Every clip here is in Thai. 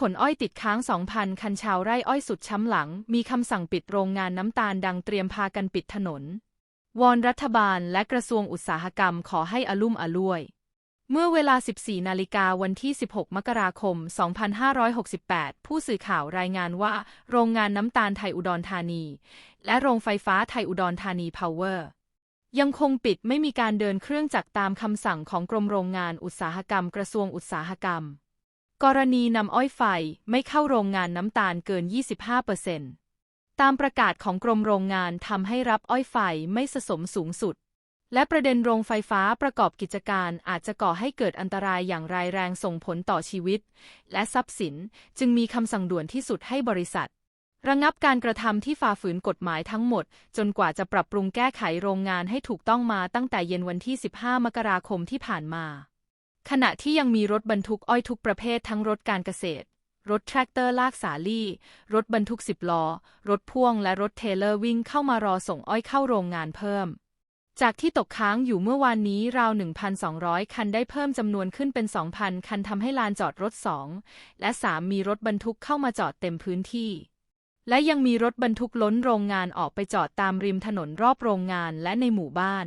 ขนอ้อยติดค้าง 2,000 คันชาวไร่อ้อยสุดช้ำหลัง มีคำสั่งปิดโรงงานน้ำตาลดังเตรียมพากันปิดถนน วอนรัฐบาลและกระทรวงอุตสาหกรรมขอให้อลุ่มอล่วย เมื่อเวลา 14 นาฬิกาวันที่ 16 มกราคม 2568 ผู้สื่อข่าวรายงานว่า โรงงานน้ำตาลไทยอุดรธานี และโรงไฟฟ้าไทยอุดรธานีพาวเวอร์ยังคงปิดไม่มีการเดินเครื่องจักรตามคำสั่งของกรมโรงงานอุตสาหกรรม กระทรวงอุตสาหกรรม กรณีนำอ้อยไฟไม่เข้าโรงงานน้ำตาลเกิน 25%ตามประกาศของกรมโรงงานทำให้รับอ้อยไฟไม่สะสมสูงสุด และประเด็นโรงไฟฟ้าประกอบกิจการอาจจะก่อให้เกิดอันตรายอย่างร้ายแรงส่งผลต่อชีวิต และทรัพย์สินจึงมีคำสั่งด่วนที่สุดให้บริษัท ระงับการกระทำที่ฝ่าฝืนกฎหมายทั้งหมด จนกว่าจะปรับปรุงแก้ไขโรงงานให้ถูกต้องมาตั้งแต่เย็นวันที่ 15 มกราคมที่ผ่านมา ขณะที่ยังมีรถบรรทุกอ้อยทุกประเภททั้งรถการเกษตร รถแทรกเตอร์ลากสาลี่ รถบรรทุกสิบล้อ รถพ่วงและรถเทเลอร์วิ่งเข้ามารอส่งอ้อยเข้าโรงงานเพิ่ม จากที่ตกค้างอยู่เมื่อวานนี้ราว 1,200 คันได้เพิ่มจำนวนขึ้นเป็น 2,000 คันทำให้ลานจอดรถ 2 และ 3 มีรถบรรทุกเข้ามาจอดเต็มพื้นที่และยังมีรถบรรทุกล้นโรงงานออกไปจอดตามริมถนนรอบโรงงานและในหมู่บ้าน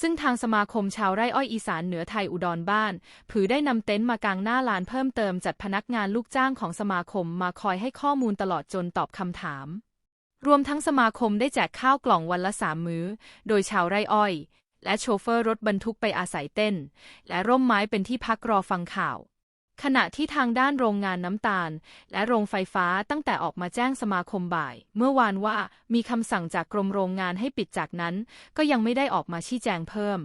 ซึ่งทางสมาคมชาวไร่อ้อยอีสานเหนือไทยอุดรบ้าน ผือได้นำเต็นท์มากางหน้าลานเพิ่มเติมจัดพนักงานลูกจ้างของสมาคมมาคอยให้ข้อมูลตลอดจนตอบคำถาม รวมทั้งสมาคมได้แจกข้าวกล่องวันละสามมื้อ โดยชาวไร่อ้อย และโชเฟอร์รถบรรทุกไปอาศัยเต้น และร่มไม้เป็นที่พักรอฟังข่าว ขณะที่ทางด้านโรงงานน้ำตาล และโรงไฟฟ้าตั้งแต่ออกมาแจ้งสมาคมบ่าย เมื่อวานว่ามีคำสั่งจากกรมโรงงานให้ปิดจากนั้น ก็ยังไม่ได้ออกมาชี้แจงเพิ่ม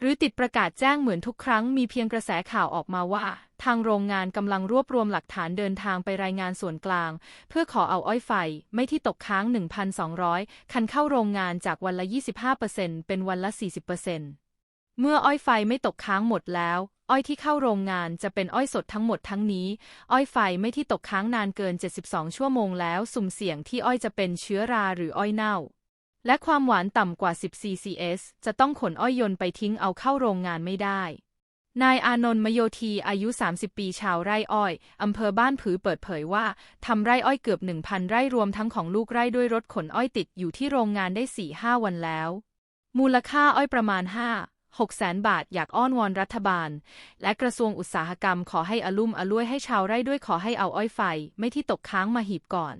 หรือติดประกาศแจ้งเหมือนทุกครั้งมีเพียงกระแสข่าวออกมาว่า ทางโรงงานกำลังรวบรวมหลักฐานเดินทางไปรายงานส่วนกลาง เพื่อขอเอาอ้อยไฟ ไม่ที่ตกค้าง 1,200 คันเข้าโรงงานจากวันละ 25%เป็นวันละ 40%เมื่ออ้อยไฟไม่ตกค้างหมดแล้ว อ้อยที่เข้าโรงงานจะเป็นอ้อยสดทั้งหมดทั้งนี้ อ้อยไฟไม่ที่ตกค้างนานเกิน 72 ชั่วโมงแล้วสุ่มเสี่ยงที่อ้อยจะเป็นเชื้อราหรืออ้อยเน่า และความหวานต่ำกว่า 10 ccs จะต้องขนอ้อยยนต์ไปทิ้งเอาเข้าโรงงานไม่ได้ นายอานนท์มโยธีอายุ 30 ปีชาวไร่อ้อย อำเภอบ้านผือเปิดเผยว่าทำไร่อ้อยเกือบ 1,000 ไร่รวมทั้งของลูกไร่ด้วยรถขนอ้อยติดอยู่ที่โรงงานได้ 4-5 วันแล้วมูลค่าอ้อยประมาณ 5 6แสนบาท อยากอ้อนวอนรัฐบาล และกระทรวงอุตสาหกรรมขอให้อลุ่มอล่วยให้ชาวไร่ด้วยขอให้เอาอ้อยไฟ ไม่ที่ตกค้างมาหีบก่อน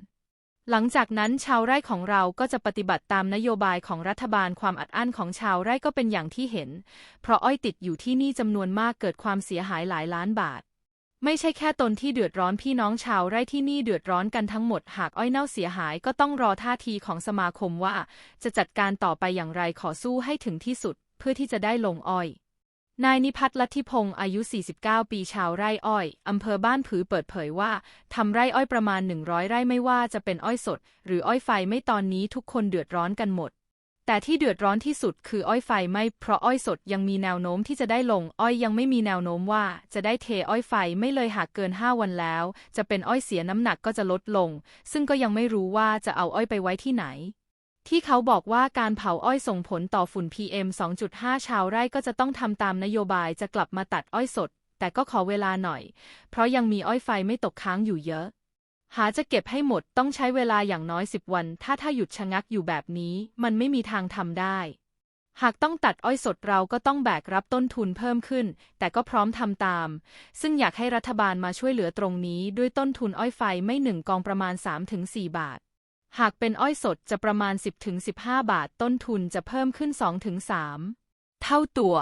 หลังจากนั้นชาวไร่ของเราก็จะปฏิบัติตามนโยบายของรัฐบาลความอัดอั้นของชาวไร่ก็เป็นอย่างที่เห็น เพราะอ้อยติดอยู่ที่นี่จำนวนมากเกิดความเสียหายหลายล้านบาท ไม่ใช่แค่ตนที่เดือดร้อนพี่น้องชาวไร่ที่นี่เดือดร้อนกันทั้งหมด หากอ้อยเน่าเสียหายก็ต้องรอท่าทีของสมาคมว่า จะจัดการต่อไปอย่างไรขอสู้ให้ถึงที่สุด เพื่อที่จะได้ลงอ้อย นายนิพัฒน์ลัทธิพงศ์อายุ 49 ปีชาวไร่อ้อย อำเภอบ้านผือเปิดเผยว่าทำไร่อ้อยประมาณ 100 ไร่ไม่ว่าจะเป็นอ้อยสด หรืออ้อยไฟไม่ตอนนี้ทุกคนเดือดร้อนกันหมด แต่ที่เดือดร้อนที่สุดคืออ้อยไฟไม่เพราะอ้อยสดยังมีแนวโน้มที่จะได้ลง อ้อยยังไม่มีแนวโน้มว่าจะได้เทอ้อยไฟไม่เลยหากเกิน 5 วันแล้ว จะเป็นอ้อยเสียน้ำหนักก็จะลดลง ซึ่งก็ยังไม่รู้ว่าจะเอาอ้อยไปไว้ที่ไหน ที่เขาบอกว่าการเผาอ้อยส่งผลต่อฝุ่น PM 2.5 ชาวไร่ก็จะต้องทำตามนโยบายจะกลับมาตัดอ้อยสด แต่ก็ขอเวลาหน่อย เพราะยังมีอ้อยไฟไม่ตกค้างอยู่เยอะ หาจะเก็บให้หมดต้องใช้เวลาอย่างน้อย 10 วัน ถ้าถ้าหยุดชะงักอยู่แบบนี้ มันไม่มีทางทำได้ หากต้องตัดอ้อยสดเราก็ต้องแบกรับต้นทุนเพิ่มขึ้น แต่ก็พร้อมทำตาม ซึ่งอยากให้รัฐบาลมาช่วยเหลือตรงนี้ด้วยต้นทุนอ้อยไฟไม่หนึ่งกองประมาณ 3-4 บาท หากเป็นอ้อยสดจะประมาณ 10-15 บาทต้นทุนจะเพิ่มขึ้น 2-3 เท่าตัว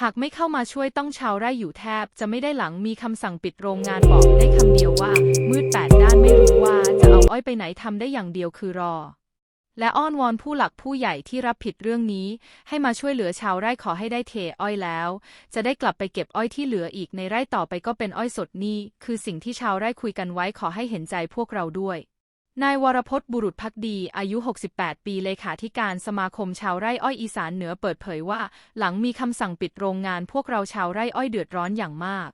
หากไม่เข้ามาช่วยต้องชาวไร่อยู่แทบ จะไม่ได้หลังมีคำสั่งปิดโรงงานบอกได้คำเดียวว่า มืดแปดด้านไม่รู้ว่าจะเอาอ้อยไปไหนทำได้อย่างเดียวคือรอ และอ้อนวอนผู้หลักผู้ใหญ่ที่รับผิดเรื่องนี้ ให้มาช่วยเหลือชาวไร่ขอให้ได้เทอ้อยแล้ว จะได้กลับไปเก็บอ้อยที่เหลืออีกในไร่ต่อไปก็เป็นอ้อยสดนี่คือสิ่งที่ชาวไร่คุยกันไว้ขอให้เห็นใจพวกเราด้วย นายวรพจน์บุรุษพักดี อายุ 68 ปีเลขาธิการสมาคมชาวไร่อ้อยอีสานเหนือเปิดเผยว่า หลังมีคำสั่งปิดโรงงานพวกเราชาวไร่อ้อยเดือดร้อนอย่างมาก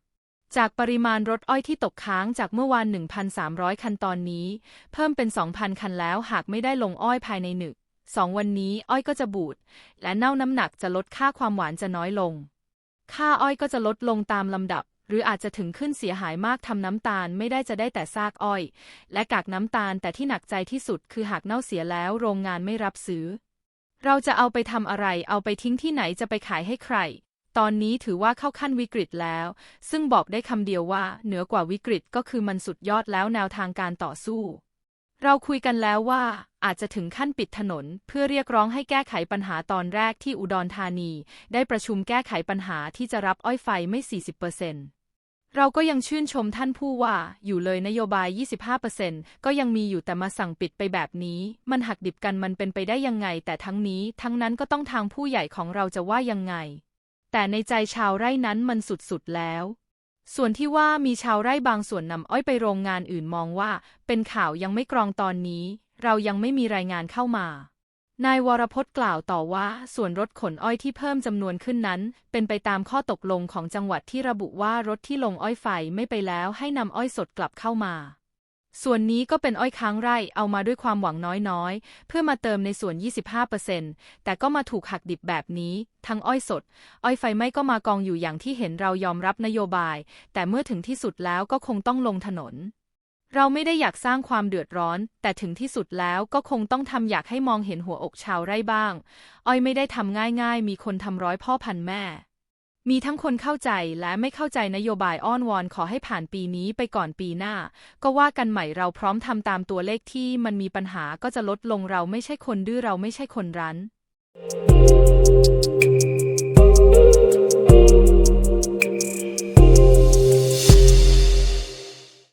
จากปริมาณรถอ้อยที่ตกค้างจากเมื่อวาน 1,300 คันตอนนี้ เพิ่มเป็น 2,000 คันแล้วหากไม่ได้ลงอ้อยภายในหนึ่งสองวันนี้อ้อยก็จะบูด และเน่าน้ำหนักจะลดค่าความหวานจะน้อยลง ค่าอ้อยก็จะลดลงตามลำดับ หรืออาจจะถึงขึ้นเสียหายมากทำน้ำตาลไม่ได้จะได้แต่ซากอ้อย และกากน้ำตาลแต่ที่หนักใจที่สุดคือหากเน่าเสียแล้วโรงงานไม่รับซื้อ เราจะเอาไปทำอะไร เอาไปทิ้งที่ไหนจะไปขายให้ใคร ตอนนี้ถือว่าเข้าขั้นวิกฤตแล้ว ซึ่งบอกได้คำเดียวว่า เหนือกว่าวิกฤตก็คือมันสุดยอดแล้วแนวทางการต่อสู้เราคุยกันแล้วว่าอาจจะถึงขั้นปิดถนน เพื่อเรียกร้องให้แก้ไขปัญหาตอนแรกที่อุดรธานี ได้ประชุมแก้ไขปัญหาที่จะรับอ้อยไฟไม่ 40% เราก็ยังชื่นชมท่านผู้ว่าอยู่เลยนโยบาย 25%ก็ยังมีอยู่แต่มาสั่งปิดไปแบบนี้ มันหักดิบกันมันเป็นไปได้ยังไง แต่ทั้งนี้ทั้งนั้นก็ต้องทางผู้ใหญ่ของเราจะว่ายังไง แต่ในใจชาวไร่นั้นมันสุดๆแล้ว ส่วนที่ว่ามีชาวไร่บางส่วนนำอ้อยไปโรงงานอื่นมองว่า เป็นข่าวยังไม่กรองตอนนี้ เรายังไม่มีรายงานเข้ามา นายวรพจน์กล่าวต่อว่า ส่วนรถขนอ้อยที่เพิ่มจำนวนขึ้นนั้น เป็นไปตามข้อตกลงของจังหวัดที่ระบุว่ารถที่ลงอ้อยไฟไม่ไปแล้วให้นำอ้อยสดกลับเข้ามา ส่วนนี้ก็เป็นอ้อยค้างไร่เอามาด้วยความหวังน้อยๆ เพื่อมาเติมในส่วน 25%แต่ก็มาถูกหักดิบแบบนี้ ทั้งอ้อยสด อ้อยไฟไหม้ก็มากองอยู่อย่างที่เห็นเรายอมรับนโยบาย แต่เมื่อถึงที่สุดแล้วก็คงต้องลงถนน เราไม่ได้อยากสร้างความเดือดร้อน แต่ถึงที่สุดแล้วก็คงต้องทำอยากให้มองเห็นหัวอกชาวไร่บ้าง อ้อยไม่ได้ทำง่ายๆ มีคนทำร้อยพ่อพันแม่ มีทั้งคนเข้าใจและไม่เข้าใจนโยบายอ้อนวอนขอให้ผ่านปีนี้ไปก่อนปีหน้า ก็ว่ากันใหม่เราพร้อมทำตามตัวเลขที่มันมีปัญหาก็จะลดลงเราไม่ใช่คนดื้อเราไม่ใช่คนรั้น